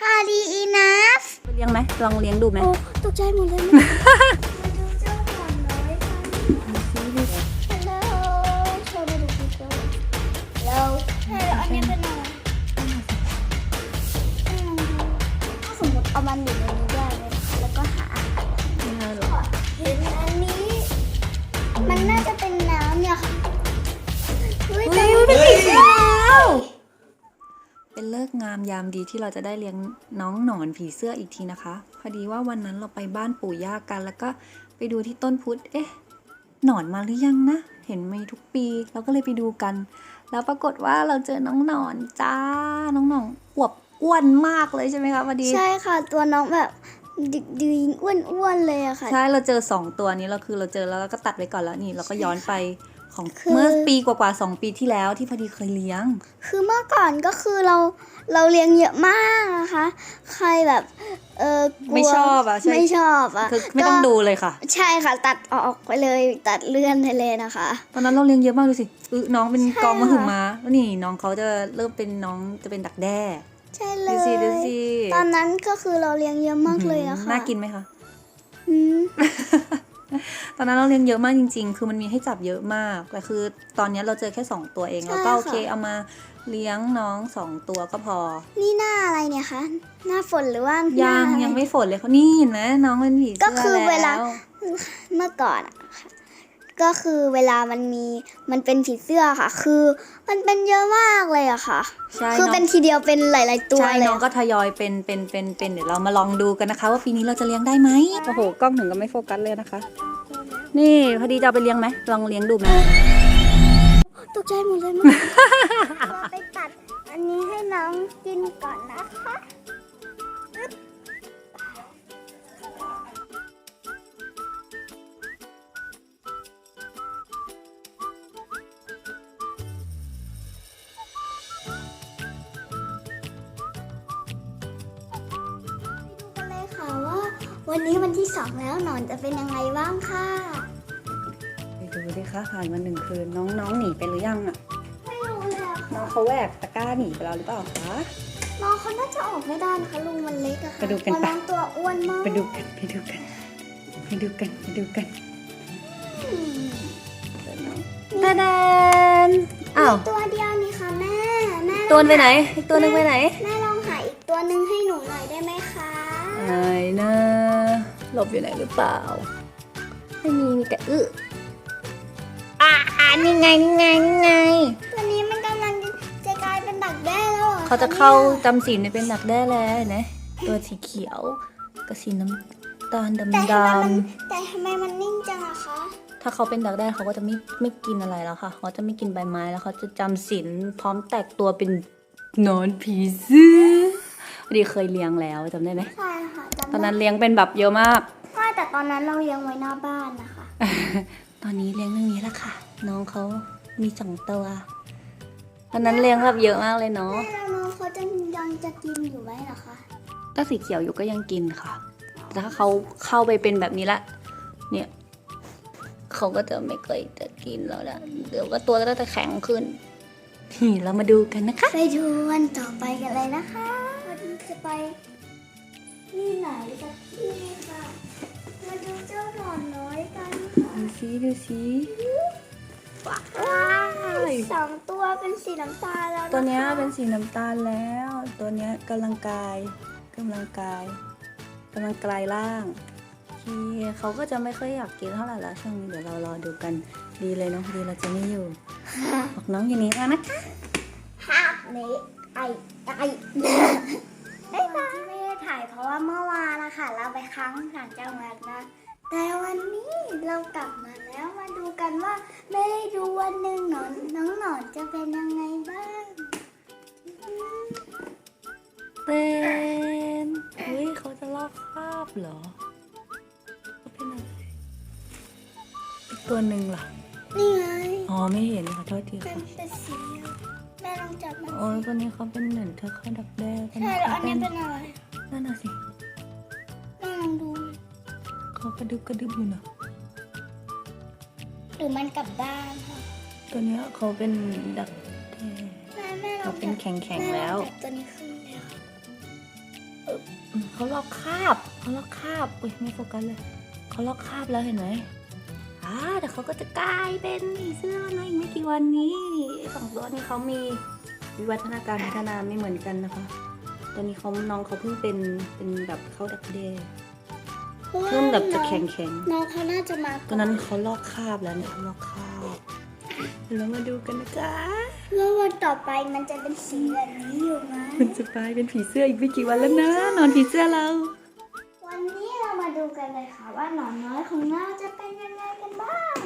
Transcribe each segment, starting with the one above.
Hardy enough เลี้ยงไหมลองเลี้ยงดูไหมโอ้ตกใจหมดเลยมาดูเจ้าหมาน้อยกันฮัลโหลโชว์มาดูพี่โจแล้วแล้วอันนี้เป็นอะไรอืมถ้าสมมติเอามันอยู่ในนี้ได้เลยนะคะแล้วก็หาอาหารไม่ใช่หรอกเห็นอันนี้ มันน่าจะ เป็นเลิกษ์งามยามดีที่เราจะได้เลี้ยงน้องหนอนผีเสื้ออีกทีนะคะ พอดีว่าวันนั้นเราไปบ้านปู่ย่ากัน แล้วก็ไปดูที่ต้นพุธเอ๊ะหนอนมาหรือยังนะ เห็นมีทุกปีเราก็เลยไปดูกัน แล้วปรากฏว่าเราเจอน้องหนอนจ้า น้องหนอนอวบอ้วนมากเลยใช่ไหมคะพอดี ใช่ค่ะ ตัวน้องแบบดิกดีอ้วนๆเลยอะค่ะ ใช่เราเจอสองตัวนี้เราคือเราเจอแล้วเราก็ตัดไว้ก่อนแล้วนี่เราก็ย้อนไป ของคือ เมื่อปีกว่าๆสองปีที่แล้วที่พอดีเคยเลี้ยง คือเมื่อก่อนก็คือเราเราเลี้ยงเยอะมากนะคะ ใครแบบเออกลัวไม่ชอบอะใช่ ไม่ชอบอะคือไม่ต้องก็ดูเลยค่ะ ใช่ค่ะ ตัดออกไปเลยตัดเลื่อนไปเลยนะคะ ตอนนั้นเราเลี้ยงเยอะมากดูสิอึน้องเป็นใช่กองมะหึค่ะ มาแล้วนี่น้องเขาจะเริ่มเป็นน้องจะเป็นดักแด้ใช่เลดูยสิดูสิตอนนั้นก็คือเราเลี้ยงเยอะมากเลยอะค่ะน่ากินไหมคะ อืม ตอนนั้นเราเลี้ยงเยอะมากจริง ๆ คือมันมีให้จับเยอะมาก แต่คือตอนนี้เราเจอแค่ 2 ตัวเองใช่แล้วก็โอเคค่ะเอามาเลี้ยงน้อง 2 ตัวก็พอ นี่หน้าอะไรเนี่ยคะ หน้าฝนหรือว่าหยัน้างอะไรยังไม่ฝนเลยเขานี่เห็นไหมน้องเป็นผีเสื้อก็คือเวลาแเมื่อก่อนอะค่ะก็คือเวลามันมีมันเป็นผีเสื้อค่ะ คือมันเป็นเยอะมากเลยอะค่ะ ใช่คือน้อง เป็นทีเดียวเป็นหลาย ๆ ตัวใช่เลยน้องก็ทยอยเป็นเป็นเป็นเป็นเดี๋ยวเรามาลองดูกันนะคะ ว่าปีนี้เราจะเลี้ยงได้ไหมโอ้โห กล้องถึงก็ไม่โฟกัสเลยนะคะ นี่พอดีจะเอาไปเลี้ยงไหมลองเลี้ยงดูไหมตกใจหมดเลยมั้งไปตัดอันนี้ให้น้องกินก่อนนะคะไปดูกันเลยค่ะว่าวันนี้วันที่สองแล้วหนอนจะเป็นยังไงบ้างค่ะ ไปดูดิคะผ่านมาหนึ่งคืน น้องน้องหนีไปหรือยังอะ ไม่รู้เลยอะน้ค่ะองเขาแหวกตะกร้าหนีไปแล้วหรือเปล่าคะ น้องเขาน่าจะออกไม่ได้นะคะลุงมันเล็กอะค่ะไปดูกันเพราะปะน้องตัวอ้วนมากไปดูกันไปดูกันไปดูกันไปดูกันอืมตาดานอ้าว มีตัวเดียวนี่ค่ะแม่แม่ตัวไปไหนอีกตัวหนึงไปไหนแม่ลองหาอีกตัวหนึ่งให้หนูหน่อยได้ไหมคะไอ้นะหลบอยู่ไหนหรือเปล่า ไม่มีมีแต่อึอ่า นี่ไงนี่ไงนี่ไง ตัวนี้มันกำลังจะกลายเป็นดักแด้แล้วหรอเขาจะเข้าจำศีลในเป็นดักแด้แล้วเห็นะตัวสีเขียวกับสีน้ำตาลแต่ดำทำไมดมันแต่ทำไมมันนิ่งจังอะคะำถ้าเขาเป็นดักแด้เขาก็จะไม่ไม่กินอะไรแล้วค่ะ เขาจะไม่กินใบไม้แล้วเขาจะจำศีลพร้อมแตกตัวเป็นหนอนผีเสื้อพอดีเคยเลี้ยงแล้วจำได้ไหมใช่ค่ะจำตอนนั้นเลี้ยงเป็นแบบเยอะมาก ใช่แต่ตอนนั้นเราเลี้ยงไว้หน้าบ้านนะคะ ตอนนี้เลี้ยงเรื่องนี้แล้วค่ะ น้องเขามีสองตัวตอนนั้นเลี้ยงแบบเยอะมากเลยเนาะแม่แล้วน้องเขาจะยังจะกินอยู่ไหมเหรอคะถ้าสีเขียวอยู่ก็ยังกินค่ะแต่ถ้าเขาเข้าไปเป็นแบบนี้ละ เนี่ยเขาก็จะไม่เคยจะกินแล้วนะเดี๋ยวก็ตัวก็จะแข็งขึ้นนี่เรามาดูกันนะคะ ไปดูวันต่อไปกันเลยนะคะวันนี้จะไปที่ไหนสักที่ค่ะมา ดูเจ้าหนอนน้อยกันค่ะดูสิดูสิว้าวสองตัวเป็นสีน้ำตาลแล้วะคะตัวเนี้ยเป็นสีน้ำตาลแล้ว ตัวเนี้ยกำลังกายกำลังกายกำลังกลายร่างที่เขาก็จะไม่ค่อยอยากกินเท่าไหร่แล้วช่วงนี้เดี๋ยวเรารอดูกันดีเลยน้องพอดีเราจะไม่อยู่บอกน้องอย่างนี้แล้วนะคะภาพนี้ไอไอไอ้ ว่าเมื่อวานนะคะเราไปค้างต่างจังหวัดนะ แต่วันนี้เรากลับมาแล้วมาดูกันว่าไม่ได้ดูวันหนึ่งหนอนน้องหนอนจะเป็นยังไงบ้างเต้นเฮ้ยเขาจะลอกคราบเหรอเขาเป็นอะไรอีกตัวหนึ่งล่ะนี่ไงอ๋อไม่เห็นขอโทษทีเป็นค่ะเป็นสีแม่ลองจับมันโอ้ยตัวนี้เขาเป็นเหมือนเธอเข้าดักแด้ตัวใช่นี้แล้วเขาอันเป็นี้นเป็นอะไร นั่นน่ะสิแม่ลองดู เขากระดึบกระดึบอยู่นะหรือมันกลับด้านค่ะตัวเนี้ยเขาเป็นดักแด้แม่แม่ลอเขางเป็นจับแข็งแข็งม่ๆแล้วจับตัวนี้ขึ้นเลยค่ะอืมเขาลอกคราบเขาลอกคราบอุ้ยไม่โฟกัสเลยเขาลอกคราบแล้วเห็นไหมอ่าแต่เขาก็จะกลายเป็นผีเสื้อแล้วนะอีกไม่กี่วันนี้สองตัวนี้เขามีวิวัฒนาการพัฒนาไม่เหมือนกันนะคะ ตอนนี้เขาน้องเขาเพิ่งเป็นเป็นแบบเข้าดักเดย์เพิ่งแบบจะแข็งแข็งๆน้องเขาน่าจะมาตอนนั้นเขาลอกคราบแล้วเนี่ยเขาลอกคราบเรามาดูกันนะคะแล้ววันต่อไปมันจะเป็นสีแบบนี้อยู่ไหมมันจะกลายเป็นผีเสื้ออีกไม่กี่วันแล้วนะนอนผีเสื้อเรา วันนี้เรามาดูกันเลยค่ะว่าหนอนน้อยของเราจะเป็นยังไงกันบ้าง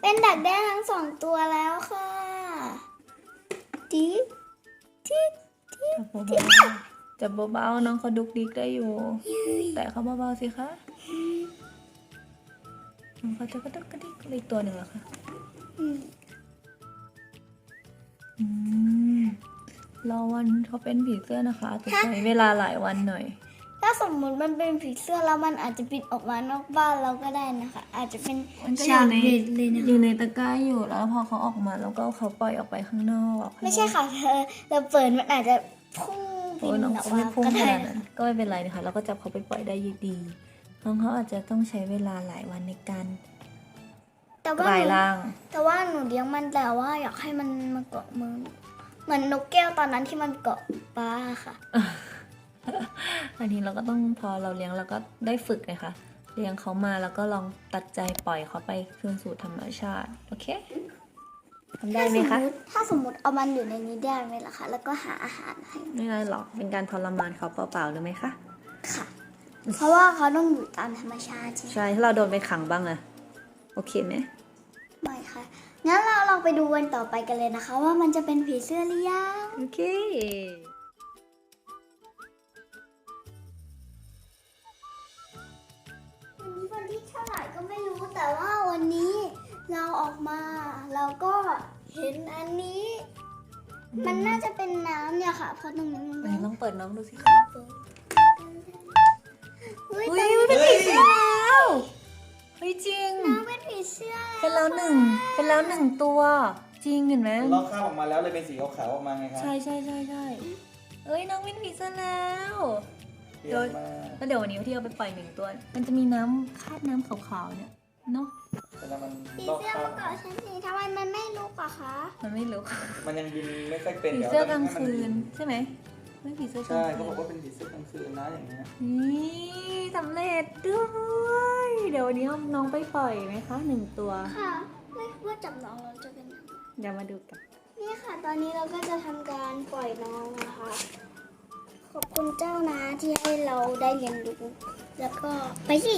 เป็นดักแด้ทั้งสองตัวแล้วค่ะ จิ๊บจิ๊บจิ๊บจับเบาๆน้องเขาดุกดิกได้อยู่ แต่เขาเบาๆสิคะน้องเขาจะกระดุกกระดิกอีกตัวหนึ่งเหรอคะอือืมรอวันเขาเป็นผีเสื้อนะคะอาจจะใช้เวลาหลายวันหน่อย ถ้าสมมุติมันเป็นผีเสื้อแล้วมันอาจจะบินออกมานอกบ้านเราก็ได้นะคะ อาจจะเป็นมันก็อฉายู่กในเด็ดเลยนะอยู่ในตะกร้าอยู่แล้วพอเขาออกมาแล้วก็เอาเขาปล่อยออกไปข้างนอกไม่ใช่ค่ะเธอเราเปิดมันอาจจะพุ่งบิโอ้ยนน้องออกเขามาไม่พุ่งก็ขได้นาดนั้นก็ไม่เป็นไรนะคะเราก็จับเขาไปปล่อยได้ดีน้องเขาอาจจะต้องใช้เวลาหลายวันในการแต่กว่าลายหนูร่าง แต่ว่าหนูเลี้ยงมันแต่ว่าอยากให้มันมาเกาะมือเหมือนนกแก้วตอนนั้นที่มันเกาะปลาค่ะ อันนี้เราก็ต้องพอเราเลี้ยงเราก็ได้ฝึกเลยค่ะ เลี้ยงเขามาแล้วก็ลองตัดใจปล่อยเขาไปคืนสู่ธรรมชาติ โอเคทำได้ไหมคะ ถ้าสมมติเอามันอยู่ในนี้ได้ไหมล่ะคะ แล้วก็หาอาหารให้ ไม่ได้หรอก เป็นการทรมานเขาเปล่าๆหรือไหมคะ ค่ะ เพราะว่าเขาต้องอยู่ตามธรรมชาติใช่ไหมใช่ถ้าเราโดนไปขังบ้างอะโอเคไหมไม่ค่ะ งั้นเราลองไปดูวันต่อไปกันเลยนะคะ ว่ามันจะเป็นผีเสื้อหรือยัง โอเค ที่เท่าไหร่ก็ไม่รู้แต่ว่าวันนี้เราออกมาเราก็เห็นอันนี้ มันน่าจะเป็นน้ำเนี่ยค่ะเพราะตรงนี้มันไหนไม่ลองเปิดน้องดูสิคะเฮ้ยอุ้แต่ยมันเป็นผีเสื้อแล้วเฮ้ยจริง น้ำเป็นผีเสื้อเป็นแล้วหนึ่ง เป็นแล้วหนึ่งตัว จริงเห็นไหมลอกข้าวออกมาแล้วเลยเป็นสีขาวๆออกมาไงครับใช่ใช่ใช่ใช่เอ้ยน้องเป็นผีเสื้อแล้ว เปรี้ยวมากแล้วเดี๋ยววันนี้ที่เอาไปปล่อยหนึ่งตัว มันจะมีน้ำคราบน้ำขาวๆเนี่ยเนาะ แต่แล้วมันผีลอกเสื้อข้าวมาเกาะฉันสิทำไมมันไม่ลุกอะคะมันไม่รู้มันยังบินไม่ค่อยเป็นผีดี๋ยวเสื้อกลางคืนให้มัใช่ไหมไม่ผีเสื้อกลาใช่งเขาคืบอกนว่าเป็นผีเสื้อกลางคืนนะอย่างเงี้ยนี่สำเร็จด้วย เดี๋ยววันนี้เอาน้องไปปล่อยไหมคะหนึ่งตัว ค่ะไม่ว่าจับน้องเราจะเป็นยังไงเดี๋ยวมาดูกัน นี่ค่ะ ตอนนี้เราก็จะทำการปล่อยน้องนะ คะขอบคุณเจ้านะที่ให้เราได้เรียนรู้แล้วก็ไปสิ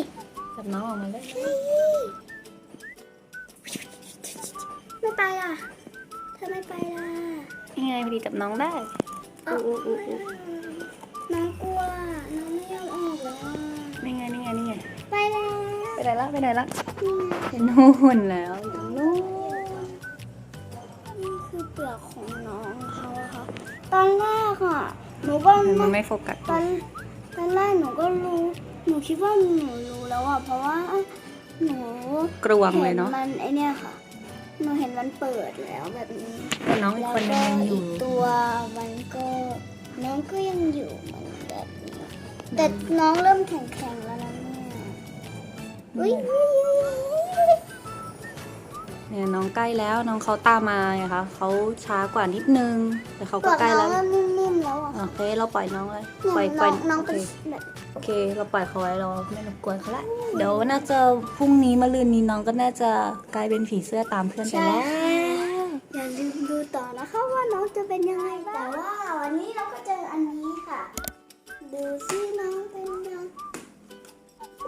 จับน้องออกมาเลยไม่ไปอะเธอไม่ไปล่ะยังไงพอดีจับน้องได้อ้าวน้องกลัวน้องไม่ยอมออกแล้วอะนี่ไงนี่ไงนี่ไงไปแล้วไปไหนละไปไหนละนี่ไงเห็นหุ่นแล้วอยู่ตรงนู้นนี่คือเปลือกของน้องเขาอะค่ะตอนแรกอะ หนูก็มันไม่โฟกัสตอนตอนแรกหนูก็รู้ หนูคิดว่าหนูรู้แล้วอะเพราะว่าหนูกรวงเลยเนาะห็มันไอเนี่ยค่ะ หนูเห็นมันเปิดแล้วแบบนี้แต่น้องอีกแล้วคนนึก็งยังออียู่กตัวมันก็น้องก็ยังอยู่เหมือนแบบนี้แต่น้องเริ่มแข็งๆแล้วนะเนี่ยอุ้ยอุ้ยอุ้ยอุ้ย เนี่ยน้องใกล้แล้วน้องเขาตามมาไงคะเขาช้ากว่านิดนึง แต่เขาเปลืก็อกใกล้น้อแล้งวเริ่มนิ่มๆแล้วอะโอเค เราปล่อยน้องเลยเนี่ยปล่อยปน้ล่ออยงน้องโอเป็เคนแบบโอเค เราปล่อยเขาไว้เราไม่รบกวนเขาละเดี๋ยวน่าจะพรุ่งนี้มะรืนนี้น้องก็น่าจะกลายเป็นผีเสื้อตามเพื่อนไปใช่แล้วอย่าลืมดูต่อนะคะว่าน้องจะเป็นยังไงแต่ว่าวันนี้เราก็เจออันนี้ค่ะ ดูซิน้องเป็นยัง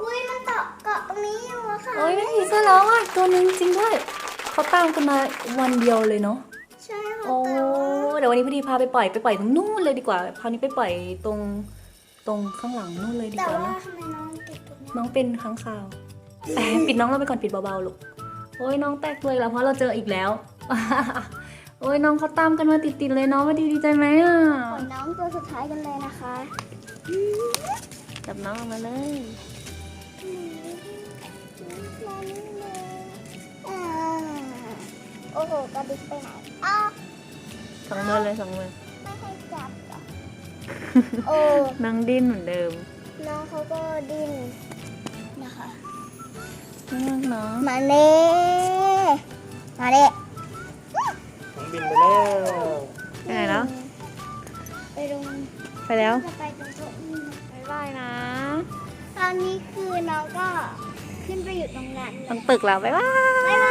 อุ้ยมันเกาะเกาะตรงนี้อยู่อะค่ะโอ้ยเป็นผีเสื้อแล้วอะตัวหนึงจริงด้วย เขาตามกันมาวันเดียวเลยเนาะ ใช่ค่ะโอ้แต่ว่าเดี๋ยววันนี้พอดีพาไปปล่อยไปปล่อยตรงนู่นเลยดีกว่า คราวนี้ไปปล่อยตรงตรงข้างหลังนู่นเลยดีแต่กว่าว่านะทำไมน้องติดตรงนี้น้องเป็นค้างคาวแต่ปิดน้องเราไปก่อนปิดเบาๆลูก โอ้ยน้องแตกเลยแล้วเพราะเราเจออีกแล้ว โอ้ยน้องเขาตามกันมาติดๆเลยน้องมาดีดีใจไหมอะปล่อยน้องตัวสุดท้ายกันเลยนะคะ จับน้องออกมาเลย โอ้โหกระดิกไปไหนอ้าวสองมือเลยสองมือไม่ให้จับเหรอโอ้น้องดิ้นเหมือนเดิม น้องเขาก็ดิ้นนะคะน่ารักเนาะมาเน่มาเน่ผมบินไปแล้วไปไหนแล้วไปตรงไปแล้วจะไปตรงโต๊ะนี้นะบ๊ายบายนะ ตอนนี้คือน้องก็ขึ้นไปอยู่ตรงนั้นตรงตึกแล้วบ๊ายบายบ๊ายบ